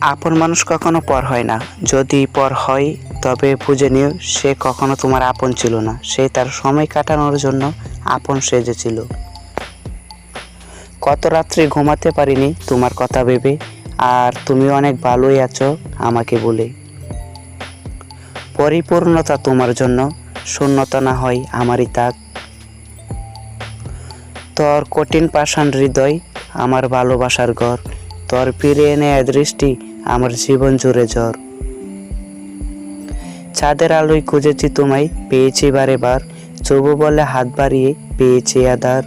আপন মানুষ কখনো পর হয় না। যদি পর হয়, তবে বুঝে নিও, সে কখনো তোমার আপন ছিল না। সে তার সময় কাটানোর জন্য আপন সেজেছিল। কত রাত্রি ঘুমাতে পারিনি, তোমার কথা ভেবে, আর তুমি অনেক ভালোই আছো, আমাকে বলে। পরিপূর্ণতা তোমার জন্য, শূন্যতা না হয় আমারই তাক তোর কঠিন পাষাণ হৃদয়, আমার ভালোবাসার ঘর। তোর ফিরে এনে দৃষ্টি আমার জীবন জুড়ে জ্বর। চাঁদের আলোয় খুঁজেছি তোমায়, পেয়েছি বারে বার। চবু বলে হাত বাড়িয়ে পেয়েছি আদার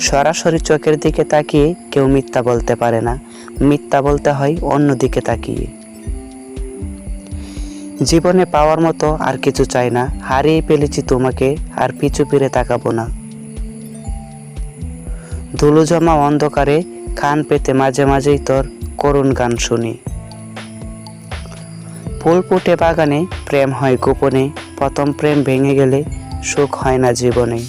সরাসরি চোখের দিকে তাকিয়ে কেউ মিথ্যা বলতে পারে না। মিথ্যা বলতে হয় অন্য দিকে তাকিয়ে। জীবনে পাওয়ার মতো আর কিছু চাই না। হারিয়ে ফেলেছি তোমাকে, আর পিছু ফিরে তাকাবো না। ধুলো জমা অন্ধকারে খান পেতে মাঝে মাঝেই তোর। করুণ গান শুনি। ফুল ফুটে বাগানে প্রেম হয় গোপনে, প্রথম প্রেম ভেঙে গেলে সুখ হয় না জীবনে।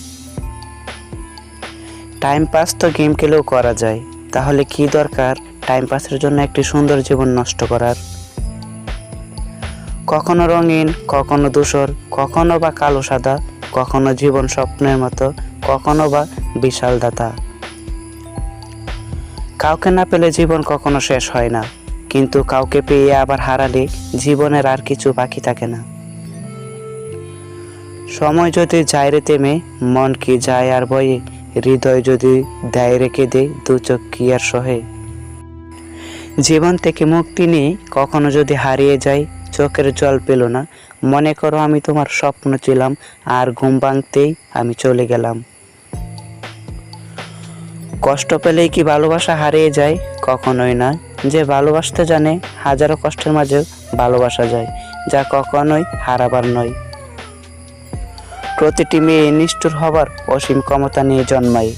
টাইম পাস তো গেম খেলেও করা যায়, তাহলে কি দরকার? টাইম পাসের জন্য একটি সুন্দর জীবন নষ্ট করার। কখনো রঙিন, কখনো ধূসর, কখনো বা কালো সাদা, কখনো জীবন স্বপ্নের মতো, কখনো বা বিশাল দাতা। কাউকে না পেলে জীবন কখনো শেষ হয় না। কিন্তু কাউকে পেয়ে আবার হারালে জীবনের আর কিছু বাকি থাকে না। সময় যদি যায় রে তেমে মন কি যায় আর বয়ে, হৃদয় যদি দেয় রেখে দে দু চোখ কি আর সহে। জীবন থেকে মুক্তি নিয়ে কখনো যদি হারিয়ে যাই, চোখের জল পেল না। মনে করো আমি তোমার স্বপ্ন ছিলাম, আর ঘুম ভাঙতেই আমি চলে গেলাম। কষ্ট পেলেই কি ভালোবাসা হারিয়ে যায়? কখনোই না। যে ভালোবাসতে জানে, হাজারো কষ্টের মাঝে ভালোবাসা যায়, যা কখনোই হারাবার নয়। প্রতিটি মেয়ে নিষ্ঠুর হবার অসীম ক্ষমতা নিয়ে জন্মায়।